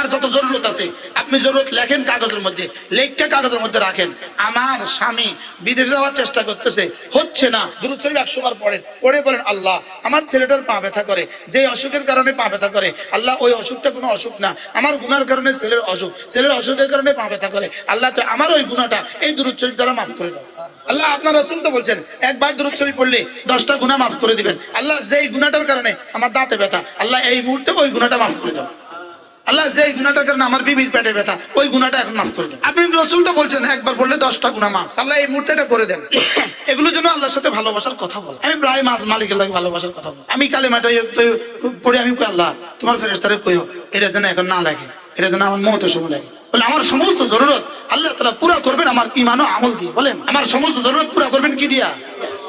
যার যত জরুরত আছে, আপনি জরুরত লেখেন কাগজের মধ্যে, লেখকে কাগজের মধ্যে রাখেন। আমার স্বামী বিদেশে যাওয়ার চেষ্টা করতেছে, হচ্ছে না। দূর শরীফ একশো বার পড়েন, পড়ে বলেন, আল্লাহ, আমার ছেলেটার পা ব্যথা করে যে অসুখের কারণে পা ব্যথা করে, আল্লাহ, ওই অসুখটা কোনো অসুখ না। আমার গুনার কারণে ছেলের অসুখ, ছেলের অসুখের কারণে পা ব্যথা করে। আল্লাহ, তো আমার ওই গুণাটা এই দূর শরীফ দ্বারা মাফ করে দাও। আল্লাহ, আপনার রসুল তো বলছেন, একবার দূর শরীফ পড়লে দশটা গুণা মাফ করে দিবেন। আল্লাহ, যেই গুণাটার কারণে আমার দাঁতে ব্যথা, আল্লাহ, এই মুহূর্তে ওই গুণাটা মাফ করে দাও। আল্লাহ যে গুণাটার কারণে আমার বিবির পেটে ব্যথা, ওই গুণাটা এখন মাফ করে দেন। আপনি রসুল তো বলছেন, একবার বললে দশটা গুণা মাফ। আল্লাহ এই মুহূর্তে এটা করে দেন। এগুলোর জন্য আল্লাহর সাথে ভালোবাসার কথা বল। আমি প্রায় মাছ মালিকের লাগে ভালোবাসার কথা বল। আমি কালেমাটা পড়ে আমি কই, আল্লাহ, তোমার ফেরেস্তারে কইও এটা যেন এখন না লাগে এটা যেন আমার মহতের সময় লাগে বলে, আমার সমস্ত জরুরত আল্লাহ তারা পুরা করবেন আমার ইমান ও আমল দিয়ে। বলেন, আমার সমস্ত জরুরত পুরা করবেন কি দিয়া?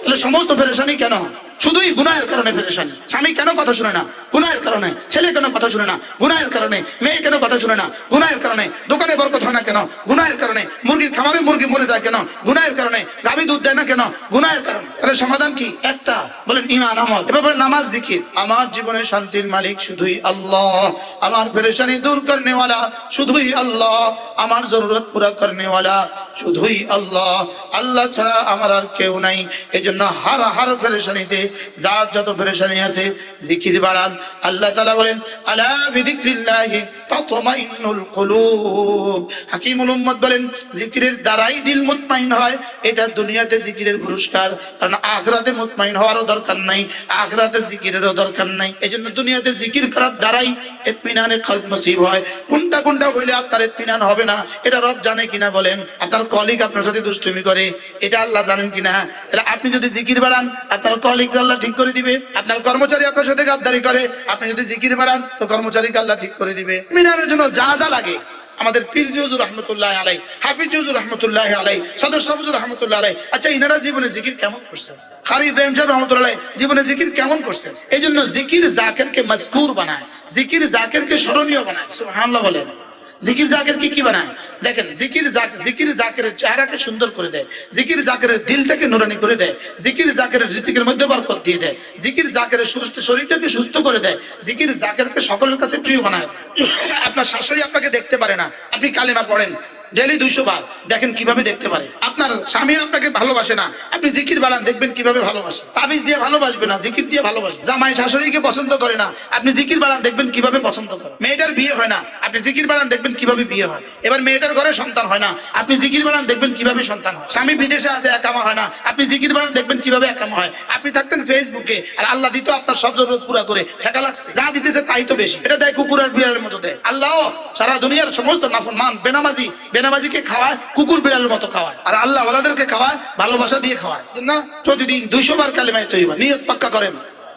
তাহলে সমস্ত ফেরেশানি কেন? শুধুই গুনাহের কারণে ফেরেশানি। স্বামী কেন কথা শুনে না? গুনাহের কারণে। ছেলে কেন কথা শুনে না? গুনাহের কারণে। মেয়ে কেন কথা শুনে না? গুনাহের কারণে। দোকানে বরকত হয় না কেন? গুনাহের কারণে। মুরগির খামারে মুরগি মরে যায় কেন? গুনাহের কারণে। গাভী দুধ দেয় না কেন? গুনাহের কারণে। তাহলে সমাধান কি? একটা। বলেন ইমান আমল। বলেন নামাজ, জিকির। আমার জীবনে শান্তির মালিক শুধুই আল্লাহ। আমার পেরেশানি দূর করনেওয়ালা শুধুই আল্লাহ। আমার জরুরত পুরা করনেওয়ালা শুধুই আল্লাহ। আল্লাহ ছাড়া আমার আর কেউ নাই। এই জন্য হার হার ফেরেশানিতে যার যত ফেরেশানি আছে, জিকির বাড়ান। আল্লাহ তাআলা বলেন, আলা বিযিকরিল্লাহি তাতমাইন্নুল কুলুব। হাকিমুল উম্মত বলেন, জিকিরের দ্বারাই দিল হয়, এটা দুনিয়াতে জিকিরের পুরস্কার। কারণ হওয়ারও দরকার নাই, আখরাতে জিকিরেরও দরকার নাই। দুনিয়াতে জিকির করার দ্বারাই ইতমিনানে কলব নসিব হয়। কোনটা কোনটা হইলে আপনার ইতমিনান হবে না, এটা রব জানে কিনা বলেন। আপনার কলিগ আপনার সাথে দুষ্টুমি করে, এটা আল্লাহ জানেন কিনা? আপনি যদি জিকির বাড়ান, আপনার কলিগ আল্লাহ ঠিক করে দিবে। আপনার কর্মচারী আপনার সাথে গাদ্দারি করে। আপনি যদি জিকির বাড়ান, তো কর্মচারীকে আল্লাহ ঠিক করে দিবে। মিনারের জন্য যা যা লাগে। আমাদের পীর জুজুর রহমতুল্লাহ আলাই হাফিজ জুজুর রহমতুল্লাহ আলাই সদস্য হুজুর রহমতুল্লাহ আলাই আচ্ছা ইনারা জীবনে জিকির কেমন করছেন? খালি ইব্রাহিম সাহেব রহমতুল্লাহ জীবনে জিকির কেমন করছেন? এই জন্য জিকির জাকেরকে মজকুর বানায়, জিকির জাকেরকে স্মরণীয় বানায়। সুবহানাল্লাহ বলেন। জিকির জাকেরকে কি বানায়? দেখেন, জিকির জাকির জিকির জাকেরের চেহারাকে সুন্দর করে দেয়। জিকির জাকেরের দিলটাকে নুরানি করে দেয়। জিকির জাকেরের রিজিকের মধ্যে বরকত দিয়ে দেয়। জিকির জাকেরের সুস্থ শরীরটাকে সুস্থ করে দেয়। জিকির জাকেরকে সকলের কাছে প্রিয় বানায়। আপনার শাশুড়ি আপনাকে দেখতে পারে না। আপনি কালেমা পড়েন। ডেলি দুইশো বার। দেখেন কীভাবে দেখতে পারে। আপনার স্বামী আপনাকে ভালোবাসে না। আপনি জিকির বানান, দেখবেন কীভাবে ভালোবাসে। তাবিজ দিয়ে ভালোবাসবে না, জিকির দিয়ে ভালোবাসবে। জামাই শাশুড়িকে পছন্দ করে না। আপনি জিকির বানান, দেখবেন কীভাবে পছন্দ করে। মেয়েটার বিয়ে হয় না। আপনি জিকির বানান, দেখবেন কীভাবে বিয়ে হয়। এবার মেয়েটার ঘরে সন্তান হয় না। আপনি জিকির বানান, দেখবেন কীভাবে সন্তান হয়। স্বামী বিদেশে আছে একামা হয় না। আপনি জিকির বানান, দেখবেন কীভাবে একামা হয়। আপনি থাকতেন ফেসবুকে, আর আল্লাহ দিত আপনার সব জরুরত পুরা করে। ঠেকা লাগছে। যা দিতেছে তাই তো বেশি। এটা দেয় কুকুর আর বিড়ালের মতো দেয়। আল্লাহ সারা দুনিয়ার সমস্ত নাফরমান, বেনামাজি বেনামাজিকে খাওয়ায়, কুকুর বিড়ালের মতো খাওয়ায়। আর আল্লাহ ওলাদেরকে খাওয়ায়, ভালোবাসা দিয়ে খাওয়ায়। না? প্রতিদিন দুইশো বার কালেমায় তৈবা নিয়ত পাক্কা করেন।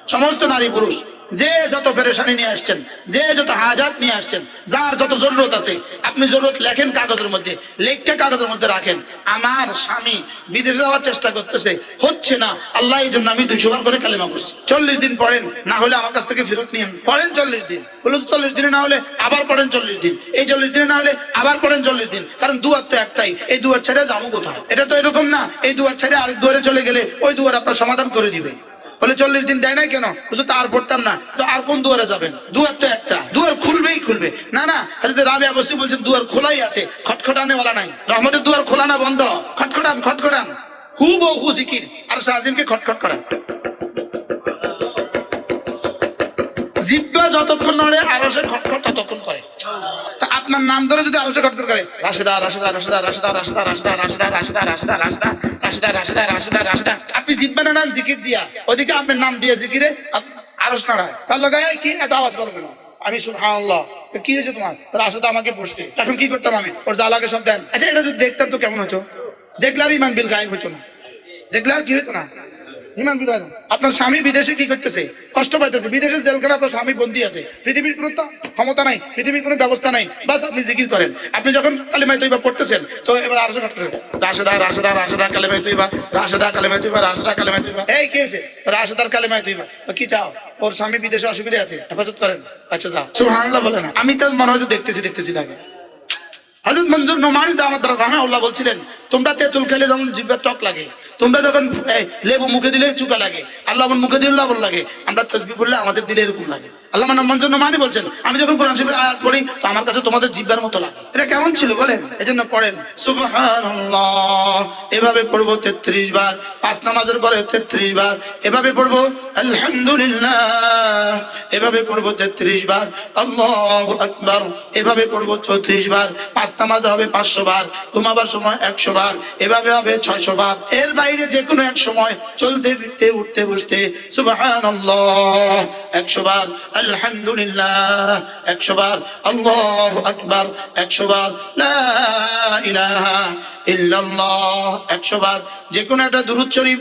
সমস্ত নারী পুরুষ। যে যত পেরেশানি নিয়ে আসছেন, যে যত হাজাত নিয়ে আসছেন, যার যত জরুরত আছে, আপনি জরুরত লেখেন কাগজের মধ্যে লেখকে কাগজের মধ্যে রাখেন। আমার স্বামী বিদেশে যাওয়ার চেষ্টা করতেছে, হচ্ছে না, আল্লাহ এই জন্য আমি দুইশো বার করে কালেমা করছি চল্লিশ দিন পড়েন, না হলে আমার কাছ থেকে ফেরত নিয়েন। পড়েন চল্লিশ দিন। বলে চল্লিশ দিনে না হলে আবার পড়েন চল্লিশ দিন। এই চল্লিশ দিনে না হলে আবার পড়েন চল্লিশ দিন। কারণ দুয়ার তো একটাই, এই দুয়ার ছেড়ে যাব কোথায়? এটা তো এরকম না, এই দুয়ার ছেড়ে আরেক দুয়ারে চলে গেলে ওই দুয়ার আপনার সমাধান করে দিবে। বলে, চল্লিশ দিন দেয় নাই কেন? তা আর পড়তাম না। তো আর কোন দুয়ারে যাবেন? দুয়ার তো একটা। দুয়ার খুলবেই খুলবে। না না, হাজরত রাবি অবশ্যই বলছেন, দুয়ার খোলাই আছে খটখটানে ওলা নাই। রহমতের দুয়ার খোলা না বন্ধ? খটখটান খটখটান। হু বউ, হু জিকির। আর শাহজিমকে খটখট করান। জিব্বা যতক্ষণ নড়ে আরও সে খটখট ততক্ষণ করে। আপনার নাম ধরে যদি আরও সে খটখট করে রাশেদা রাশেদা রাশেদা রাশেদা রাশেদা রাশেদা রাশেদা রাশেদা রাশেদা রাশেদা রাশেদা রাশেদা রাশেদা রাশেদা আপনি জিব্বা না জিকির দিয়া ওদিকে আপনার নাম দিয়ে জিকিরে আরস নাড়ায় তার লাগায় কি এত আওয়াজ করো কেন আমি সুবহানাল্লাহ কি হয়েছে তোমার আসলে আমাকে পড়ছে এখন কি করতাম আমি ওর জ্বালাকে সব দেন আচ্ছা এটা যদি দেখতাম তো কেমন হতো দেখলে আর ইমান বিল গায়েব হইতো না দেখলে আর কি হইতো না ইমান গায়েব। আপনার স্বামী বিদেশে কি করতেছে? কষ্ট পাইতেছে। বিদেশে জেলখানে আপনার স্বামী বন্দী আছে। পৃথিবীর কোনো ক্ষমতা নাই, পৃথিবীর কোনো ব্যবস্থা নাই। বাস আপনি জিকির করেন। আপনি যখন কালিমাই তৈবা পড়তেছেন, তো এবার আরও রাশেদা রাশেদা রাশেদা কালিমাই তৈবা। রাশেদা কালিমাই তৈবা, রাশেদা কালিমাই তৈবা। এই, কে আছে রাশেদার কালিমাই তৈবা। কি চাও? ওর স্বামী বিদেশে অসুবিধা আছে? হেফাজত করেন। আচ্ছা যাও। সুবহানাল্লাহ বলে না। আমি তো মনে হয় দেখতেছি দেখতেছি লাগে হজরত মঞ্জুর নোমানি রানা উল্লাহ বলছিলেন, তোমরা তেঁতুল খেলে যখন জিভে টক লাগে, তোমরা যখন লেবু মুখে দিলে চুকা লাগে, আল্লাহ মুখে দিলে লবণ লাগে, আমরা তসবি করলে আমাদের দিলে এরকম লাগে। আল্লাহ আমার জন্য মানে বলছেন, আমি যখন কোরআন শরীফের আয়াত পড়ি, তো আমার কাছে তোমাদের জিব্বার মতো লাগে। এটা কেমন ছিল বলেন? এই জন্য পড়েন এভাবে পড়ব তেত্রিশ বার, পাঁচ নামাজের পরে তেত্রিশ বার, এভাবে পড়ব, আলহামদুলিল্লাহ। এভাবে পড়ব তেত্রিশ বার, আল্লাহ আকবার। এভাবে পড়ব চৌত্রিশ বার, পাঁচ নামাজ হবে পাঁচশো বার, ঘুমাবার সময় একশো বার, এভাবে হবে ছয়শো বার। এর বাইরে যে কোনো এক সময় চলতে, ফিরতে, উঠতে, বসতে, সুবহানাল্লাহ। একশো বার আলহামদুলিল্লাহ, একশো বার আল্লাহ আকবার, একশো বার লা ইল্লাল্লাহ, একশো বার যে কোনো একটা শরীফ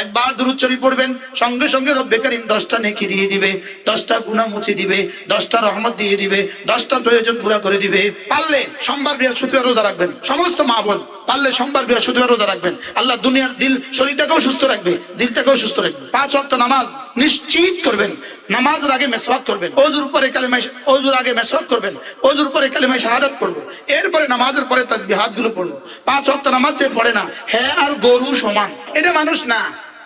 একবার দুরুদ শরীফ পড়বেন, সঙ্গে সঙ্গে রব্বে কারীম 10টা নেকি দিয়ে দিবে 10টা গুনাহ মুছে দিবে 10টা রহমত দিয়ে দিবে 10টা প্রয়োজন পুরা করে দিবে। পারলে সোমবার বৃহস্পতিবার রোজা রাখবেন। সমস্ত মা বোন পারলে সোমবার বৃহস্পতিবার রোজা রাখবেন। আল্লাহ দুনিয়ার দিল, শরীরটাকেও সুস্থ রাখবে, দিলটাকেও সুস্থ রাখবে। পাঁচ ওয়াক্ত নামাজ নিশ্চিত করবেন। নামাজের আগে মেসওয়াক করবেন। অজুর পরে কালেমাই অজুর আগে মেসওয়াক করবেন। অজুর পরে কালেমাই শাহাদাত পড়ব। এরপরে নামাজের পরে তাসবিহাতগুলো পড়ব। পাঁচ ওয়াক্ত নামাজ যে পড়ে না হ্যাঁ আর গরু সমান। এটা মানুষ না।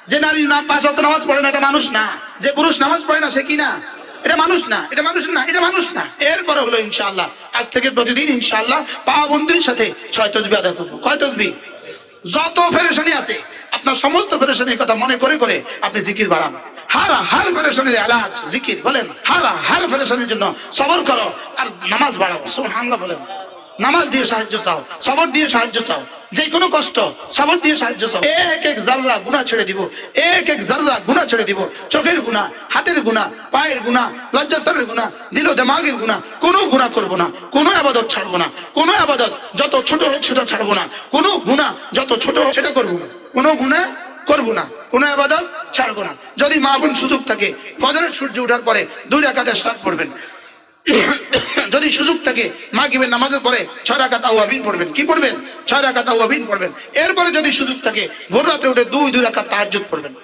যে নারী না পাঁচ ওয়াক্ত নামাজ পড়ে না, এটা মানুষ না। যে পুরুষ নামাজ পড়ে না, সে কি না? এটা মানুষ না, এটা মানুষ না, এটা মানুষ না। হলো আজ থেকে প্রতিদিন সাথে ছয় তসবি আদায় করব। কয় তসবি? যত ফেরেশানি আছে, আপনার সমস্ত ফেরেশানির কথা মনে করে করে আপনি জিকির বাড়ান। হারা হার ফেরেশানির এলাজ, জিকির বলেন, হারা হার ফেরেশানির জন্য সবর করো আর নামাজ বাড়াবো সুবহানাল্লাহ বলেন। নামাজ দিয়ে সাহায্য চাও, সবর দিয়ে সাহায্য চাও, যে কোনো কষ্ট, সবর দিয়ে সাহায্য চাও। এক এক জাররা গুনাহ ছেড়ে দিব, এক এক জাররা গুনাহ ছেড়ে দিব, চোখের গুনাহ, হাতের গুনাহ, পায়ের গুনাহ, লজ্জাস্থানের গুনাহ, দিল দেমাগের গুনাহ, কোনো গুনাহ করব না, কোনো আবাদত ছাড়বো না, কোনো আবাদত যত ছোট হোক সেটা ছাড়বো না, কোনো গুনাহ যত ছোট হোক সেটা করব না, কোনো গুনাহ করব না, কোনো আবাদত ছাড়বো না। যদি মা বোন সুযোগ থাকে, ফজরের সূর্য ওঠার পরে দুই রাকাতের সাত পড়বেন। যদি সুযোগ থাকে মাগিবের নামাজের পরে ছয় রাকাত আওয়াবিন পড়বেন। কি পড়বেন? ছয় রাকাত আওয়াবিন পড়বেন। এরপরে যদি সুযোগ থাকে ভোর রাতে উঠে দুই দুই রাকাত তাহাজ্জুদ পড়বেন।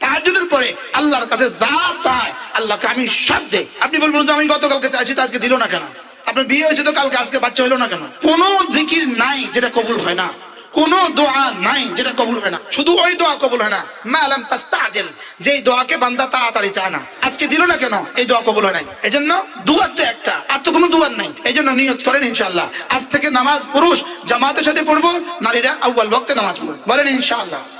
তাহাজ্জুদের পরে আল্লাহর কাছে যা চায় আল্লাহকে আমি সব দেই। আপনি বলবেন যে আমি গতকালকে চাইছি তো আজকে দিল না কেন? আপনার বিয়ে হয়েছে তো কালকে, আজকে বাচ্চা হলো না কেন? কোনো জিকির নাই যেটা কবুল হয় না। কোনো দোয়া নাই যেটা কবুল হয় না। শুধু ওই দোয়া কবুল হয় না। মা আলাম তাস্তাজেল। যেই দোয়াকে বান্দা তাড়াতাড়ি চায় না। আজকে দিল না কেন? এই দোয়া কবুল হয় নাই। এই জন্য দুয়ার তো একটা, আর তো কোনো দুয়ার নাই। এই জন্য নিয়ত করেন ইনশাল্লাহ আজ থেকে নামাজ পুরুষ, জামাতের সাথে পড়ব, নারীরা আউ্বাল বক্তে নামাজ পড়ব। বলেন ইনশাআল্লাহ।